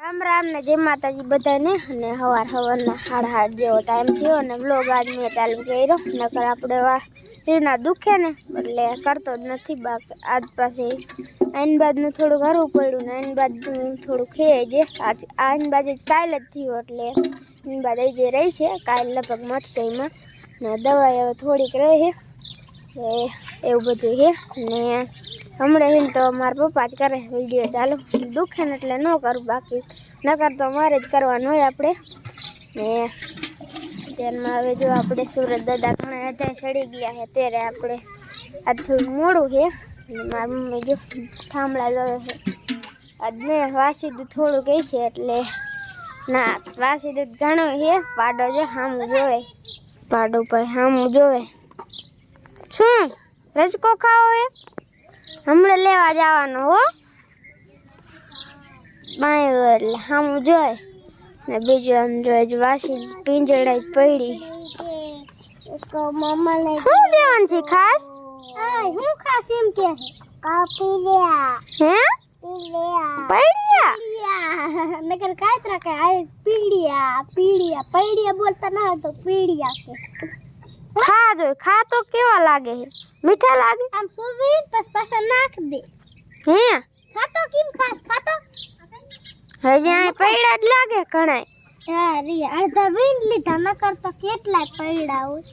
રામ રામ ને જય માતાજી બધાને. અને હવાર હવારના હાડ હાડ જેવો ટાઈમ થયો અને બ્લોગ આજ મેં ચાલુ કર્યો. નકર આપણે રીના દુખે ને, એટલે કરતો જ નથી બાકી. આજ પાસે આઈન બાદનું થોડું કરવું પડ્યું ને આઈન બાદનું થોડું ખેઈ જે. આજ આઈન બાદ જ કાલ જ થયું, એટલે આઈન એ જે રહી છે. કાલ લગભગ મટશે એમાં. ને દવા થોડીક રહી છે. એવું બધું છે. ને હમણાં હિન તો મારા પપ્પા જ કરે વીડિયો ચાલુ. દુખે ને એટલે ન કરું બાકી. નકર તો મારે જ કરવાનું હોય આપણે ને ત્યારમાં હવે જો આપણે સુરત દાદા ઘણા હતા સડી ગયા છે ત્યારે આપણે આજ થોડું મોડું છે મારા મમ્મી જો થાંભળા જોવે છે. આજ ને વાસી દૂધ થોડું કહે છે એટલે ના, વાસી દૂધ ઘણું છે પાડો જો સામું જોવે. પાડો ભાઈ સામું જોવે. શું? રજકો ખાવો હે? હમણાં લેવા જવાનો હો. બાય એટલે સામું જોઈ ને બીજું આમ જોઈ જ વાસી પિંજડાઈ પડી. શું દેવાનું છે ખાસ? હું ખાસ એમ કે હે? પૈડિયા નગર કાયત્રા કે આ પીડિયા પીડિયા પૈડિયા બોલતા ના હોય તો પીડિયા કે ખા જો ખા તો કેવા લાગે હે મીઠા લાગે? આમ સુવી બસ પાછા નાખ દે. હે? ખાતો કેમ ખાસ? ખાતો? હજી આ પૈડા જ લાગે ઘણાય. હા રી અડધા વીન લીધા ન કરતો કેટલાય પૈડા હોય.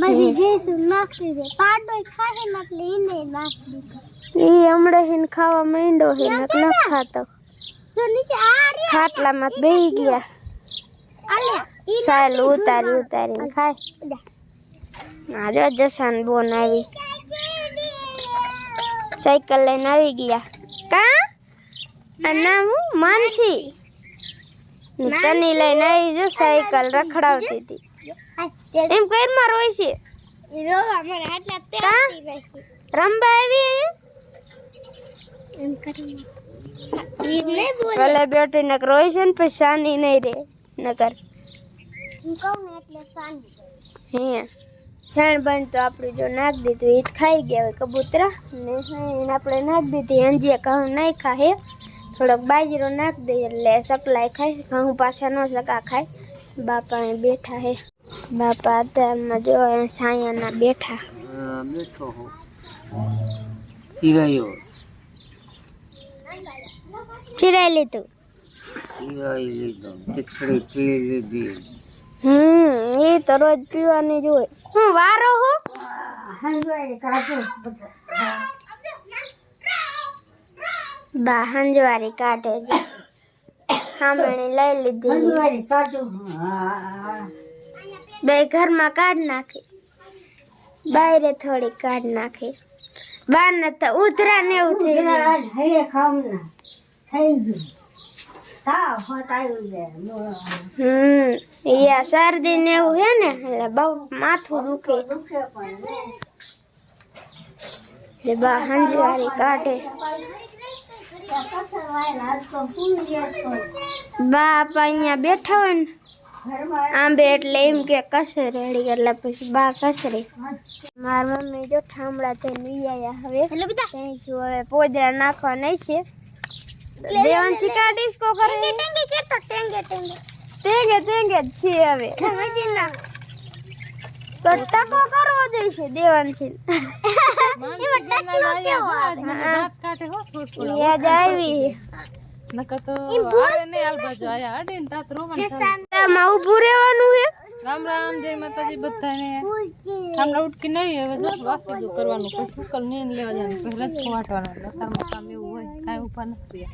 બધી ભેંસું નાખી દે. પાડો ખાહે ને એટલે એને નાખી દીધો ઈ હમણાં હિન ખાવા માંડ્યો હે ન ખાતો. જો નીચે આ રે ખાટલામાં બેહી ગયા. ચાલ ઉતારી ઉતારીને ખાય. આ જો જસાન બોન આવી. સાયકલ લઈને આવી ગયા. કા? નામ હું? માનસી. તની લઈને આવી જો સાયકલ રખડાવતી હતી. એમ કઈરમાં રોય છે. રંબા આવી કલે બેઠી નક રોય છે ને પછી શાની નહીં રે નકર. હું કહું ને એટલે શાંતિ હે. છાણ બન તો આપણે જો નાખ દીધું એ જ ખાઈ ગયા હોય કબૂતરા. ને એને આપણે નાખ દીધી. અંજીયા ઘઉં નહીં ખાય થોડોક બાજરો નાખ દઈએ એટલે સકલાય ખાય. ઘઉં પાછા ન સકા ખાય. બાપા અહીં બેઠા હે. બાપા અત્યારમાં જો અહીંયા સાયાના બેઠા. બેઠો હો. હીરાયો ચિરાઈ લીધું. હીરાઈ લીધો. ટીકડી પી લીધી. હમ. એ તો રોજ પીવાની જ હોય. હું વારો હું? બા હંજવારી કાઢે છે. સાંભળી લઈ લીધી બે ઘરમાં કાઢ નાખી. બાયરે થોડી કાઢ નાખી. બાર ને તો ઉધરા ને એવું થઈ ગયું. હમ યા શરદી ને એવું હે ને એટલે બહુ માથું દુખે. એટલે બા હંજવારી કાઢે. બાપ અહીંયા બેઠા હોય ને આંબે એટલે એમ કે કસે રેડી એટલે પછી બા કસરે. મારા મમ્મી જો ઠામડા થઈને હવે. પોદરા નાખવા નહીં છે? દેવાંશી કાઢીશ કો કરે ટેંગે કરતો ટેંગે ટેંગે. ટેંગે ટેંગે જ છે હવે. સમજી ના. તો ટકો કરવો જોઈશે દેવાંશી. એમાં ટકલો કેવો આવે? યાદ આવી. એમ બોલમાં ઊભું રહેવાનું હે રામ રામ જય માતાજી બધાને. ઠામડા ઉઠકી નહીં હવે જો વાસીદું કરવાનું પછી સુકલ નીન લેવા જવાનું પહેલા જ ખવાટવાના એટલે કામ એવું હોય કાંઈ ઉપર નથી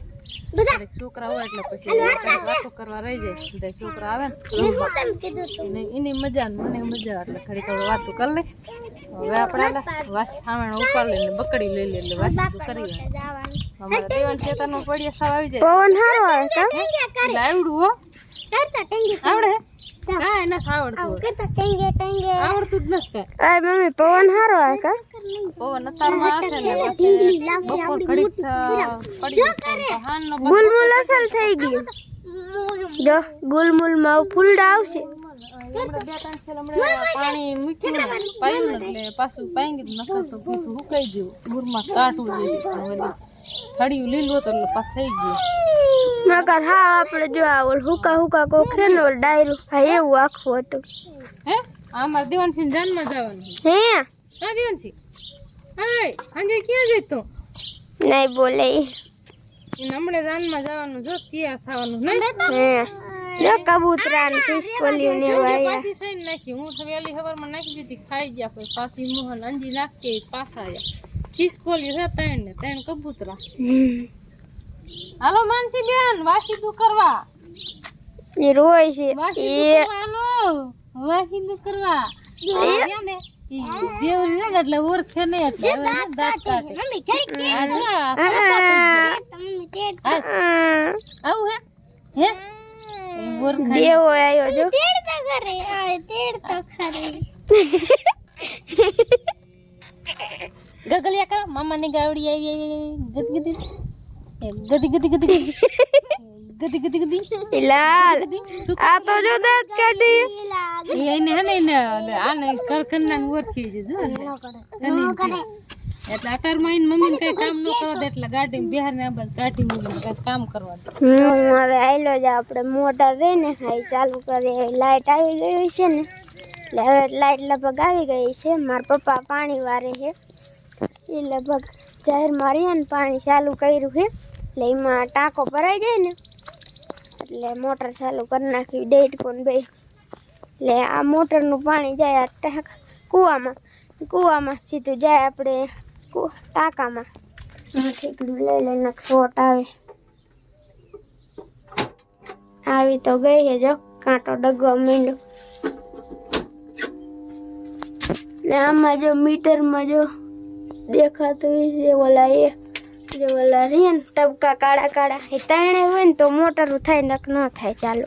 છોકરા હોય એટલે પછી વાતો કરવા રહી જાય. બધા છોકરા આવે ને. હું તેમ કીધું તું? એને મજા મને મજા એટલે ઘડીક વાતો કરી લે હવે આપણે વાસ ઉપાડ લઈને બકડી લઈ લે એટલે વાસીદું કરી અમારા દેવાન ખેતરનો પડિયા સાવ આવી જાય. પવન સારો આવે આવડું હો. આવડે કાંઈ નથી આવડતું. આવું કરતા ટેંગે ટેંગે. આવડતું જ નથી. કાંઈ મમ્મી પવન સારો આવે કા? પવન અત્યારમાં આવશે ને બપોર ઘડીક પડી ગુલમુલ અસલ થઈ ગયું. જો ગુલમુલમાં ફૂલડા આવશે. પાણી મૂક્યું ને પાયું ને પાછું પાઈ ગયું. નકર તો સુકાઈ ગયું ગુરમાં થળિયું લીલું હતું એટલે પાછું થઈ ગયું. નકર હા આપણે જો આ ઓલ હુકા હુકા કોખે ને ઓલ ડાયરું હા એવું આખું હતું. હે? દેવાનસિંહ જાનમાં જવાનું છે. હે? હા દેવાનસિંહ. હાય સાંજે ક્યાં જતો તું? નહીં બોલે નમણે જાન હમણાં જાનમાં જવાનું જો તૈયાર થવાનું. નહીં હે. જો કબૂતરા ને ખિસકોલીઓ ને એવું પાછી સઈને નાખી. હું તો ખબરમાં નાખી દીધી ખાઈ ગયા પછી પાછી મોહન અંજી નાખી પાછા આયા. ખિસકોલી હે ત્રણ ને ત્રણ કબૂતરા. હાલો માનસી બેન વાસી તું કરવા. એ રોય છે. એ હાલો વાસી તું કરવા. દેવરી ને એટલે ઓળખે નહીં એટલે દાંત કાઢે. મમ્મી ઘડી આવું હે? હે? ગગલિયા કરો. મામા ની ગાવડી આવી આવી ગદગદી. ગદી ગદી ગદી ગદી ગદી ગદી લાલ. આ તો જો દાંત કાઢી. એને હે ને એને આને કરકરના ઓળખી જો ને. એને કે. એટલે અતારમાં એને કઈ કામ ન કરવા દે એટલે ગાડી બિહાર ને બસ કાઢી કઈ કામ કરવા દે હવે આયલો જ આપણે મોટર રે ને હા ચાલુ કરી લાઈટ આવી ગઈ છે ને. એટલે હવે લાઈટ લગભગ આવી ગઈ છે. મારા પપ્પા પાણી વારે છે. એ લગભગ જાહેર મારીએ ને પાણી ચાલુ કર્યું છે. એટલે એમાં ટાંકો ભરાઈ જાય ને, એટલે મોટર ચાલુ કરી નાખી, ડેટ કોણ બે. એટલે આ મોટરનું પાણી જાય આ ટાંક કૂવામાં. કૂવામાં સીધું જાય આપણે ટાંકામાં. લઈ લઈને શોટ આવે. આવી તો ગઈ છે જો, કાંટો ડગવા માંડ્યો. ને આમાં જો મીટરમાં જો દેખાતું છે ઓલા એ ટબકા કાળા કાળા એ તાણે હોય ને તો મોટર થાય નક ન થાય, ચાલો.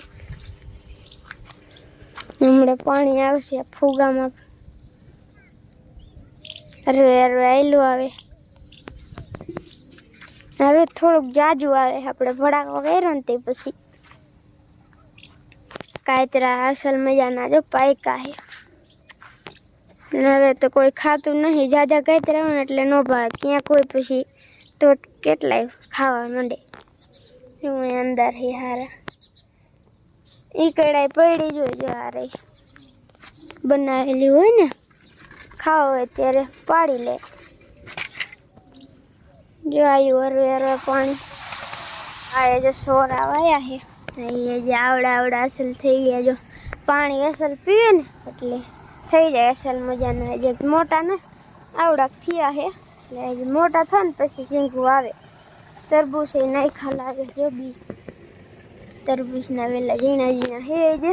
હમણાં પાણી આવશે ફુગામાં. અરે અરે, આયલું આવે. હવે થોડુંક જાજુ આવે, આપણે ભડાકો કર્યો ને તે પછી. કાયતરા અસલ મજાના જો પાયકા હે. હવે તો કોઈ ખાતું નહીં, જાજા કાયતરા ને એટલે નો ભાવે. ક્યાં કોઈ પછી તો કેટલાય ખાવા માંડે. હું અંદર હે હારા. ઈ કડાઈ પડી જોઈજો હારે. બનાવેલી હોય ને, ખાવા હોય ત્યારે પાડી લે. જો આવ્યું હરવે હરવે પાણી. આ જો સોર આવ્યા છે એ જે આવડા આવડા અસલ થઈ ગયા જો. પાણી અસલ પીવે ને, એટલે થઈ જાય અસલ મજાના. જે મોટા ને આવડા થયા છે એટલે જે મોટા થાય ને પછી શીંગું આવે. તરબૂચ એ નાખા લાગે જો બી. તરબૂચના વેલા ઝીણા ઝીણા હે જે.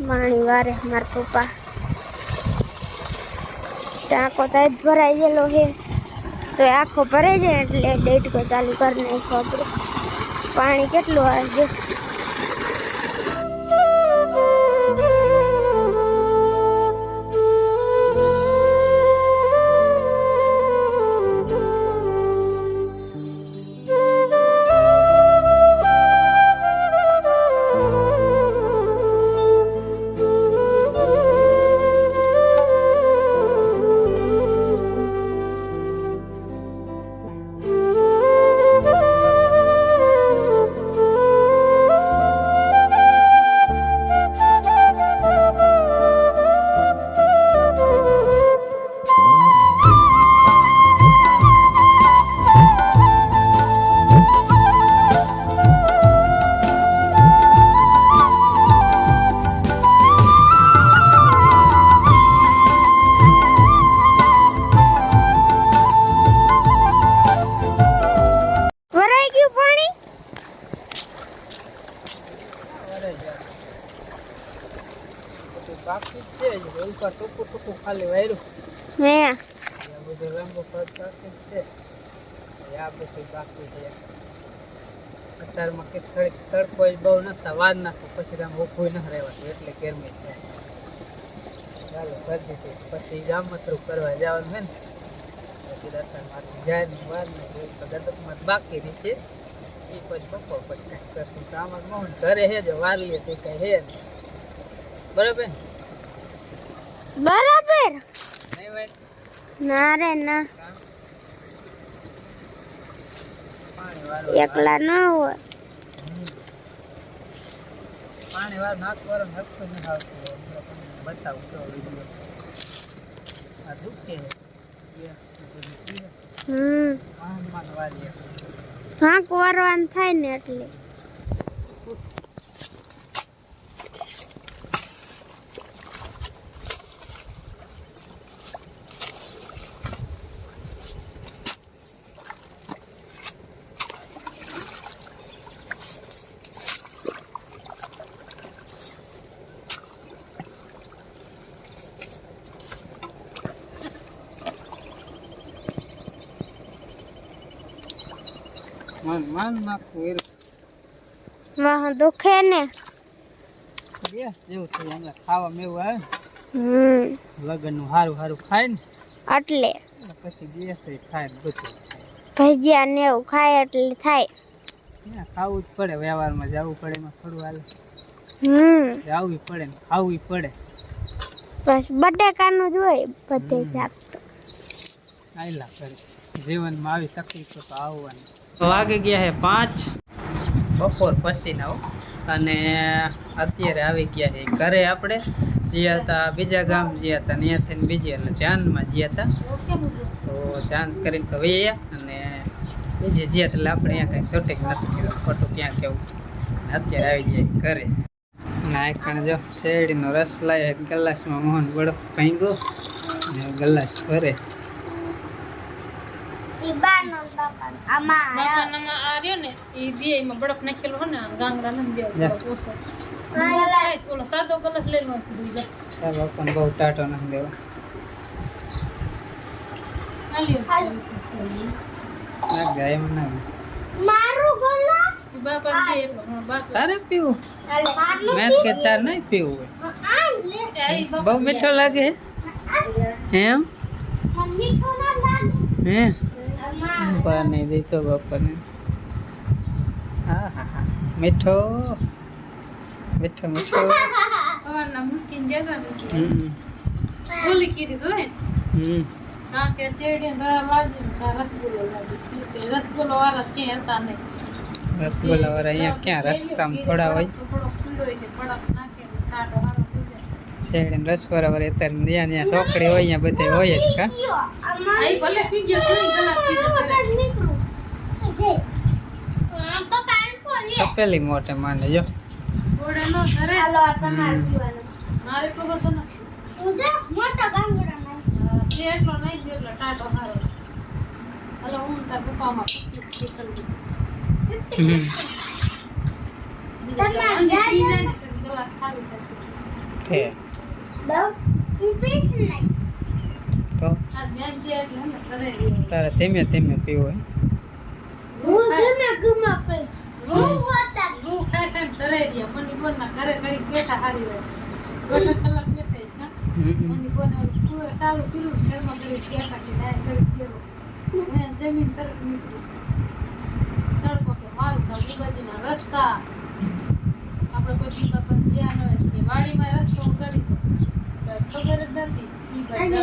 પાણી વારે મારા પપ્પા. ટાંકો તો જ ભરાઈ ગયેલો છે તો એ આખો ભરાઈ જાય એટલે ડેટકો ચાલુ કરી નાખો આપણે. પાણી કેટલું આવે જ ટૂંકું ટૂંકું ખાલી વાયરું હે બધું પગ બાકી છે આ બધું બાકી છે અત્યારમાં કે તડકો જ બહુ નતા વાર નાખો પછી આમ ઊભું ન રહેવાનું એટલે ગરમી થાય ચાલો કરી દીધી પછી જામતરું કરવા જવાનું હે ને પછી અત્યારમાં જાય ને વાર ને ગદકમાં બાકી રહેશે એ પછી બપોર પછી કાંઈક કરશું આમાં મોહન ઘરે હે જો વાલીએ તે કઈ હે બરાબર ને? બરાબર. ના રે, ના. એકલા ના હોય. પાણી વાર નાખ પર નખતો ન બતાવું તો વિડિયો આ દુખે હમ. હા, કોરવાન થાય ને એટલે. માન માન નાખવું એ વાહ દુખે ને? ગેસ જેવું થયું એમને ખાવા મેવું આવે હમ. લગન લગનનું હારું સારું ખાય ને એટલે? પછી ગેસ ખાય ને બધું ભજીયા ને એવું ખાય એટલે થાય. ખાવું જ પડે વ્યવહારમાં જવું પડે એમાં થોડું હાલે. હમ. જવું પડે ને ખાવું પડે. બસ બટેકાનું જ હોય બધે શાક તો આયલા કરે. જીવનમાં આવી તકલીફ તો આવવાની. વાગે ગયા છે પાંચ. બપોર પછીના હો. અને અત્યારે આવી ગયા છે ઘરે આપણે. જ્યાં હતા બીજા ગામ જ્યાં હતા ને ત્યાંથી બીજી એટલે જાનમાં જ્યાં હતા તો જાન કરીને તો વહી અને બીજે જ્યાં એટલે આપણે અહીંયા કાંઈ શૂટિંગ નથી કર્યું. ખોટું ક્યાં કેવું અત્યારે આવી જાય ઘરે. ના એકણ જો શેરડીનો રસ લાય ગલાસમાં મોહન બળફ ભાંગ્યો. અને ગલાસ ભરે. બાપાનામાં આ રહ્યો ને એ દે એમાં બરફ નાખેલો હોય ને ગાંગડા નથી દેવો ઓછો. ઓલો સાદો કલર લઈ લો પીધું બાપાને બહુ ટાટો નથી દેવા. ના ના બહુ મીઠો લાગે એમ? હે? અમાર બા નહીં દીધો બાપાને હા હા હા મીઠો મીઠો મીઠો સવારના મૂકીને જતા ને હમ ગોલી કીધી તો હોય ને હમ કારણ કે શેરડી ને રવા લાગી ને ત્યાં રસગુલ્લો લાગી સીટે રસગુલ્લો વાળા ક્યાંય હતા નહીં રસગુલ્લા વાળા અહીંયા ક્યાં રસ્તામાં થોડા હોય થોડો ખુલ્લો છે બરફ નાખે ને ટાઢો હારો થઈ જાય શેરડીને રસવાળા વાળા અત્યારે જ્યાં જ્યાં ચોકડી હોય અહીંયા બધે હોય જ કા? તપેલી મોટે માને જો. ઘોડે તો તાર પપ્પામાં પકડી કરી દઈશ. હમ બીજા તમારે તો અંજી પી જાય જાય ને તો ગલાસ ખાલી થઈ જશે. છે બહુ હું પીશ નહીં તો આ જેમ જે એટલે હે ને ધરે રહ્યો. તારે ધીમે ધીમે પીવું જમીન તરફ રસ્તા. આપણે કોઈ ધ્યાન હોય કે વાડીમાં રસ્તો કરી દઉં. તો ખબર જ નથી ઈ બાજુ